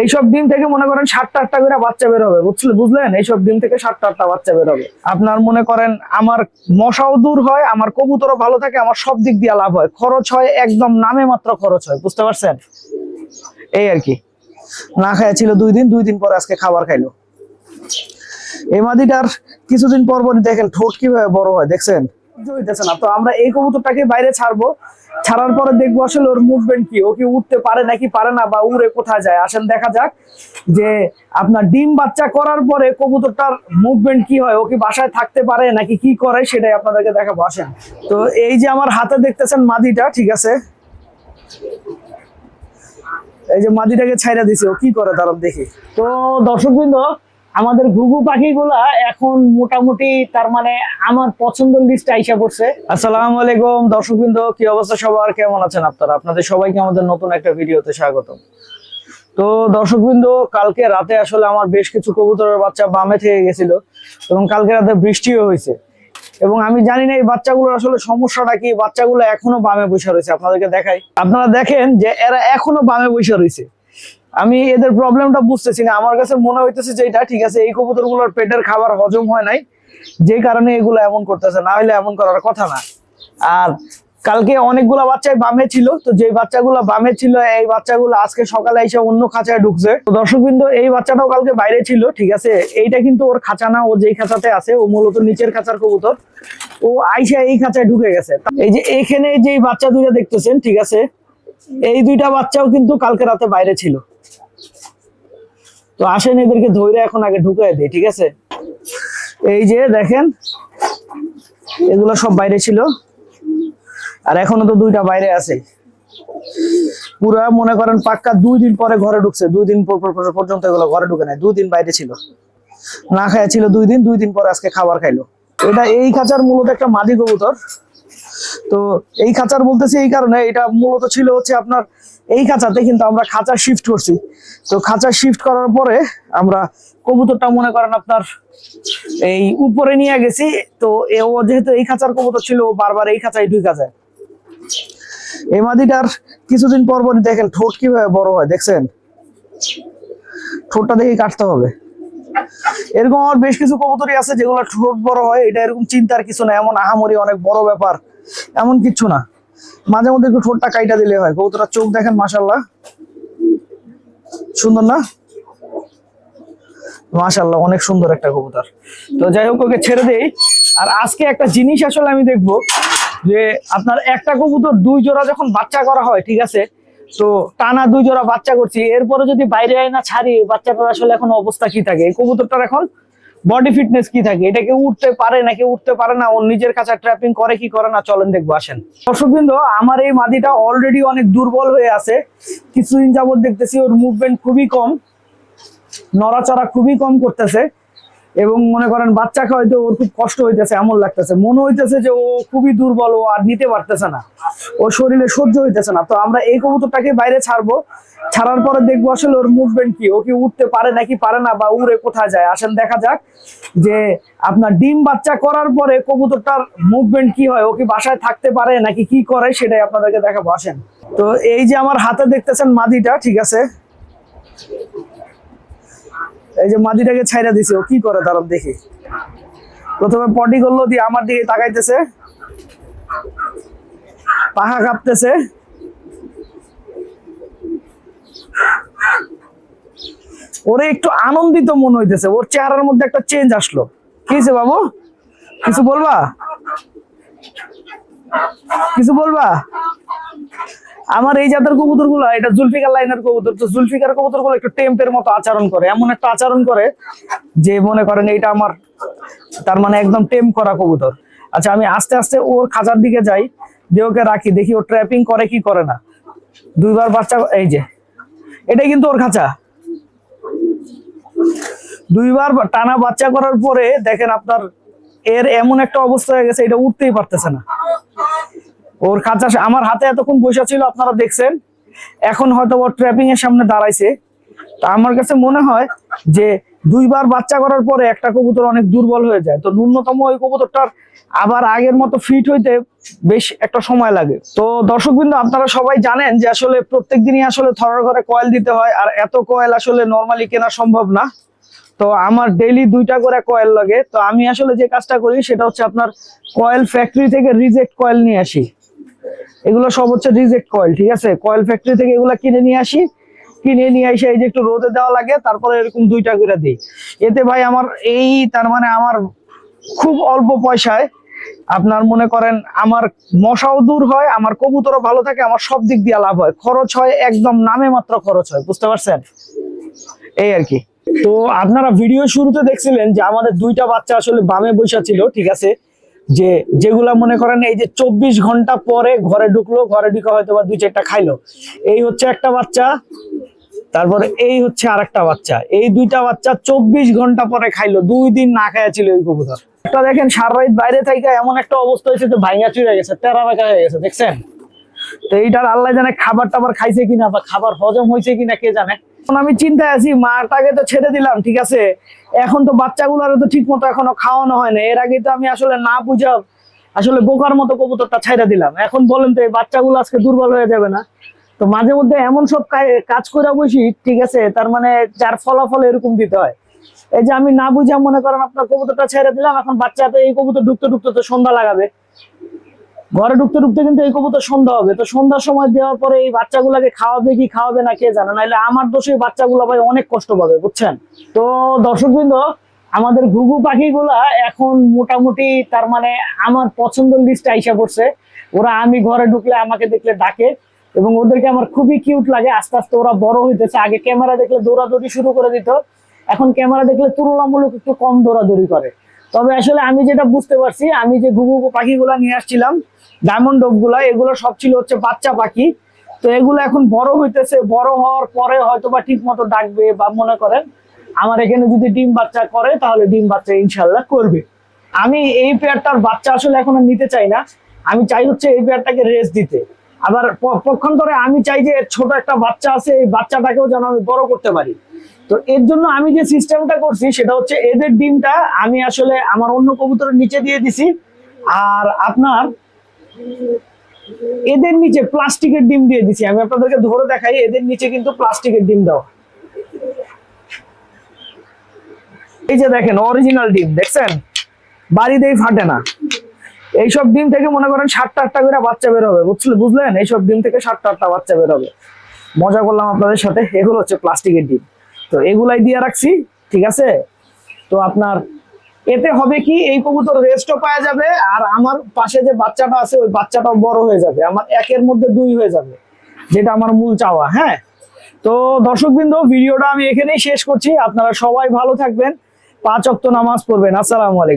এইসব ডিম থেকে মনে করেন সাতটা আটটা করে বাচ্চা বের হবে বুঝলে, বুঝলেন? এইসব ডিম থেকে সাতটা আটটা বাচ্চা বের হবে আপনার মনে করেন আমার মশাও দূর হয়, আমার কবুতরও ভালো থাকে, আমার সব দিক দিয়ে লাভ হয়। খরচ হয় একদম নামে মাত্র খরচ হয়, বুঝতে পারছেন? এই আর কি। না খাইয়া ছিল দুই দিন দুই দিন পরে আজকে খাবার খাইলো। এই মাদিটার কিছুদিন পর পরই দেখেন ঠোঁট কীভাবে বড় হয়, দেখছেন? হইতেছে না। তো আমরা এই কবুতরটাকে বাইরে ছাড়বো। ছাড়ার পরে দেখব আসলে ওর মুভমেন্ট কি। ও কি উঠতে পারে নাকি পারে না বা উড়ে কোথায় যায়। আসেন দেখা যাক যে আপনার ডিম বাচ্চা করার পরে কবুতরটার মুভমেন্ট কি হয়। ও কি বাসায় থাকতে পারে নাকি কি করে সেটাই আপনাদেরকে দেখাবো। আসেন। তো এই যে আমার হাতে দেখতেছেন মাদিটা, ঠিক আছে? এই যে মাদিটাকে ছাইরা দিছে। ও কি করে দাঁড়ান দেখি। তো দর্শকবৃন্দ আমাদের ঘুঘু পাখিগুলা এখন মোটামুটি তার মানে আমার পছন্দের লিস্টে আইসা পড়ছে। আসসালামু আলাইকুম, দর্শকবৃন্দ, কি অবস্থা সবার? কেমন আছেন আপনারা? আপনাদের সবাইকে আমাদের নতুন একটা ভিডিওতে স্বাগতম। তো দর্শকবৃন্দ, কালকে রাতে আসলে আমার বেশ কিছু কবুতরের বাচ্চা বামে থেকে গেছিল এবং কালকে রাতে বৃষ্টিও হয়েছে। এবং আমি জানি না এই বাচ্চাগুলোর আসলে সমস্যাটা কি, বাচ্চাগুলো এখনও বামে বসে রয়েছে। আপনাদেরকে দেখাই। আপনারা দেখেন যে এরা এখনও বামে বসে রয়েছে। আমি এদের প্রবলেমটা বুঝতেছি না। আমার কাছে মনে হইতেছে যে এটা ঠিক আছে, এই কবুতরগুলোর পেটের খাবার হজম হয় নাই, যে কারণে এগুলো এমন করতেছে, না হলে এমন করার কথা না। আর কালকে অনেকগুলা বাচ্চাই বামে ছিল, তো যে বাচ্চাগুলো বামে ছিল, এই বাচ্চাগুলো আজকে সকালে এসে অন্য খাঁচায় ঢুকছে। তো দর্শকবৃন্দ, এই বাচ্চাটাও কালকে বাইরে ছিল, ঠিক আছে? এইটা কিন্তু ওর খাঁচা না, ও যেই খাঁচাতে আছে, ও মূলত নিচের খাঁচার কবুতর। ও আইসা এই খাঁচায় ঢুকে গেছে। এই যে এইখানে যে বাচ্চা দুইটা দেখতেছেন, ঠিক আছে? এই দুইটা বাচ্চাও কিন্তু কালকে রাতে বাইরে ছিল। তো আসেন এদেরকে ধরে এখন আগে ঢুকাই দিই, ঠিক আছে? এই যে দেখেন, এগুলো সব বাইরে ছিল, আর এখনও তো দুইটা বাইরে আছে। পুরা মনে করেন পাক্কা দুই দিন পরে ঘরে ঢুকছে, দুই দিন পর- পর- পর- পর্যন্ত এগুলো ঘরে ঢুকে নাই, দুই দিন বাইরে ছিল। না খাইয়া ছিল দুই দিন দুই দিন পরে আজকে খাবার খাইলো। এটা এই খাঁচার মূলত একটা মাদি কবুতর। তো এই খাঁচার বলতেছি এই কারণে, এটা মূলত ছিল হচ্ছে আপনার এই খাঁচাতে কিন্তু আমরা খাঁচা শিফট করছি। তো খাঁচা শিফট করার পরে আমরা কবুতরটা মনে করেন আপনার এই উপরে নিয়ে গেছি, তো ও যেহেতু এই খাঁচার কবুতর ছিল বারবার এই খাঁচায় ঢুকা যায়। এই মাদিটার কিছুদিন পর পরই দেখেন ঠোঁট কীভাবে বড় হয়, দেখছেন? ঠোঁটটা দেখে কাটতে হবে। এরকম আমার বেশ কিছু কবুতরই আছে যেগুলো ঠোঁট বড় হয়, এটা এরকম চিন্তার কিছু না, এমন আহামরি অনেক বড় ব্যাপার। এমন কিছু না। মাঝে মধ্যে একটু ঠোঁটটা কাইটা দিলে হয়। কবুতরটা চোখ দেখেন মাসাল্লাহ সুন্দর না? মাশাল্লাহ অনেক সুন্দর একটা কবুতর। তো যাই হোক, ওকে ছেড়ে দেই। আর আজকে একটা জিনিস আসলে আমি দেখব যে, আপনার একটা কবুতর দুই জোড়া যখন বাচ্চা করা হয়, ঠিক আছে? তো টানা দুই জোড়া বাচ্চা করছি। এরপরে যদি বাইরে আয় না ছাড়ি, বাচ্চাটার আসলে এখন অবস্থা কি থাকে? এই কবুতরটার এখন বডি ফিটনেস কি থাকে? এটাকে উঠতে পারে নাকি উঠতে পারে না ওর নিজের কাছে ট্র্যাপিং করে, কি করে না, চলেন দেখব, আসেন। দর্শকবৃন্দ, আমার এই মাদিটা অলরেডি অনেক দুর্বল হয়ে আছে। কিছুদিন যাবত দেখতেছি ওর মুভমেন্ট খুবই কম, নড়াচড়া খুবই কম করতেছে। এবং মনে করেন বাচ্চাকে হয়তো ওর খুব কষ্ট হইতেছে, এমন লাগতেছে। মনে হইতেছে যে ও খুবই দুর্বল, ও আর নিতে পারতেছে না। ও শরীরে সহ্য হইতেছে না। তো আমরা এই কবুতরটাকে বাইরে ছাড়বো। ছাড়ার পরে দেখব আসলে ওর মুভমেন্ট কি। ও কি উঠতে পারে নাকি পারে না বা উড়ে কোথায় যায়? আসেন দেখা যাক যে আপনার ডিম বাচ্চা করার পরে কবুতরটার মুভমেন্ট কি হয়? ও কি বাসায় থাকতে পারে নাকি কি করে? সেটাই আপনাদেরকে দেখাবো। আসেন। তো এই যে আমার হাতে দেখতেছেন মাদিটা, ঠিক আছে? এই যে মাদিটাকে ছাইরা দিছে, ও কি করে দাঁড়ান দেখি। প্রথমে পটি করল, দিয়ে আমার দিকে তাকাইতেছে। পাখা কাঁপতেছে। ওরে একটু আনন্দিত মনে হইতেছে, ওর চেহারার মধ্যে একটা চেঞ্জ আসলো। কি বাবু? কিছু বলবা? কিছু বলবা? আমার এই জাতের কবুতরগুলো এটা জুলফিকার লাইনের কবুতর, তো জুলফিকার কবুতরগুলো একটু টেম্পের মতো আচরণ করে, এমন একটা আচরণ করে যে মনে করেন এইটা আমার তার মানে একদম টেম করা কবুতর। আচ্ছা আমি আস্তে আস্তে ওর খাঁচার দিকে যাই, দিয়ে ওকে রাখি, দেখি ও ট্র্যাপিং করে কি করে না। দুইবার বাচ্চা, এই যে এটাই কিন্তু ওর খাঁচা। দুইবার টানা বাচ্চা করার পরে দেখেন আপনার এর এমন একটা অবস্থা হয়ে গেছে, এটা উঠতেই পারতেছে না। ওর খাঁচা আমার হাতে এতক্ষণ বসে ছিল, আপনারা দেখছেন। এখন হয়তো ওর ট্র্যাপিং এর সামনে দাঁড়াইছে। তা আমার কাছে মনে হয় যে, দুইবার বাচ্চা করার পরে একটা কবুতর অনেক দুর্বল হয়ে যায়। তো ন্যূনতম ওই কবুতরটার আবার আগের মতো ফিট হইতে বেশ একটা সময় লাগে। তো দর্শকবৃন্দ, আপনারা সবাই জানেন যে আসলে প্রত্যেক দিনই আসলে থরার ঘরে কয়েল দিতে হয়, আর এত কয়েল আসলে নর্মালি কেনা সম্ভব না। তো আমার ডেইলি দুইটা করে কয়েল লাগে। তো আমি আসলে যে কাজটা করি, সেটা হচ্ছে আপনার কয়েল ফ্যাক্টরি থেকে রিজেক্ট কয়েল নিয়ে আসি। এগুলো সব হচ্ছে রিজেক্ট কয়েল ঠিক আছে? কয়েল ফ্যাক্টরি থেকে এগুলো কিনে নিয়ে আসি। কিনে নিয়ে এসে এই যে একটু রোদে দেওয়া লাগে, তারপরে এরকম দুইটা করে দিই। এতে ভাই আমার এই, তার মানে আমার খুব অল্প পয়সায় আপনার মনে করেন আমার মশাও দূর হয়, আমার কবুতরও ভালো থাকে, আমার সব দিক দিয়ে লাভ হয়। খরচ হয় একদম নামে মাত্র খরচ হয়, বুঝতে পারছেন? এই আর কি। তো আপনারা ভিডিও শুরুতে দেখছিলেন যে আমাদের দুইটা বাচ্চা আসলে বামে বসা ছিল, ঠিক আছে? যে যেগুলা মনে করেন এই যে চব্বিশ ঘণ্টা পরে ঘরে ঢুকলো, ঘরে ঢুকে হয়তো বা দুই চারটা খাইলো। এই হচ্ছে একটা বাচ্চা, তারপরে এই হচ্ছে আরেকটা বাচ্চা। এই দুইটা বাচ্চা চব্বিশ ঘণ্টা পরে খাইলো, দুই দিন না খায়া ছিল এই কবুতর। একটা দেখেন সারা রাত বাইরে থাইকা এমন একটা অবস্থা হয়েছে যে ভাইয়া চুরে গেছে তেরা বেকা হয়ে গেছে, দেখছেন? তো এইটার আল্লাহ জানে খাবার টাবার খাইছে কিনা বা খাবার হজম হয়েছে কিনা, কে জানে? আমি চিন্তায় আছি মাটাকে তো ছেড়ে দিলাম, ঠিক আছে? এখন তো বাচ্চাগুলোর তো ঠিক মতো এখনও খাওয়ানো হয় না। এর আগে তো আমি আসলে না বুঝা আসলে বোকার মতো কবুতরটা ছেড়ে দিলাম। এখন বলেন তো এই বাচ্চাগুলো আজকে দুর্বল হয়ে যাবে না? তো মাঝে মধ্যে এমন সব কাজ- কাজ করে বসি, ঠিক আছে? তার মানে যার ফলাফল এরকম দিতে হয়। এই যে আমি না বুঝা মনে করেন আপনার কবুতরটা ছেড়ে দিলাম, এখন বাচ্চা তো এই কবুতর ঢুকতে ঢুকতে তো সন্ধ্যা লাগাবে। ঘরে ঢুকতে ঢুকতে কিন্তু এই কবুতর সন্ধ্যা হবে। তো সন্ধ্যার সময় দেওয়ার পরে এই বাচ্চাগুলোকে খাওয়াবে কি খাওয়াবে না, কে জানে? নাহলে আমার দোষে এই বাচ্চাগুলো ভাই অনেক কষ্ট পাবে, বুঝছেন? তো দর্শকবৃন্দ, আমাদের ঘুঘু পাখিগুলা এখন মোটামুটি তার মানে আমার পছন্দের লিস্টে আইসা পড়ছে। ওরা আমি ঘরে ঢুকলে আমাকে দেখলে ডাকে এবং ওদেরকে আমার খুবই কিউট লাগে। আস্তে আস্তে ওরা বড় হইতেছে। আগে ক্যামেরা দেখলে দৌড়াদৌড়ি শুরু করে দিত। এখন ক্যামেরা দেখলে তুলনামূলক একটু কম দৌড়াদৌড়ি করে। তবে আসলে আমি যেটা বুঝতে পারছি, আমি যে ঘুঘু পাখিগুলা নিয়ে আসছিলাম ডায়মন্ড ডোবগুলা এগুলো সব ছিল হচ্ছে বাচ্চা পাখি। তো এগুলো এখন বড় হইতেছে, বড় হওয়ার পরে হয়তো বা ঠিক মতো ডাকবে বা মনে করেন, আমার এখানে যদি ডিম বাচ্চা করে, তাহলে ডিম বাচ্চা ইনশাল্লাহ করবে। আমি এই পেয়ারটার বাচ্চা আসলে এখন নিতে চাই না। আমি চাই হচ্ছে এই পেয়ারটাকে রেস্ট দিতে। আবার পক্ষান্তরে আমি চাই যে ছোট একটা বাচ্চা আছে, এই বাচ্চাটাকেও যেন আমি বড় করতে পারি। তো এর জন্য আমি যে সিস্টেমটা করছি সেটা হচ্ছে এদের ডিমটা আমি আসলে আমার অন্য কবুতরের নিচে দিয়ে দিছি। আর আপনার এদের নিচে প্লাস্টিকের ডিম দিয়ে দিছি। আমি আপনাদেরকে ধরে দেখাই, এদের নিচে কিন্তু প্লাস্টিকের ডিম দেওয়া এই যে দেখেন অরিজিনাল ডিম, দেখছেন? বাড়িতেই ফাটে না। এইসব ডিম থেকে মনে করেন সাতটা আটটা করে বাচ্চা বের হবে, বুঝলে বুঝলেন? এইসব ডিম থেকে সাতটা আটটা বাচ্চা বের হবে। মজা করলাম আপনাদের সাথে। এগুলো হচ্ছে প্লাস্টিকের ডিম। তো এগুলাই দিয়ে রাখছি, ঠিক আছে? তো আপনার, এতে হবে কি, এই কবুতর রেস্টও পাওয়া যাবে, আর আমার পাশে যে বাচ্চাটা আছে, ওই বাচ্চাটাও বড় হয়ে যাবে। আমার একের মধ্যে দুই হয়ে যাবে, যেটা আমার মূল চাওয়া হ্যাঁ? তো দর্শকবৃন্দ, ভিডিওটা আমি এখানেই শেষ করছি। আপনারা সবাই ভালো থাকবেন, পাঁচ অক্ত নামাজ পড়বেন। আসসালামু আলাইকুম।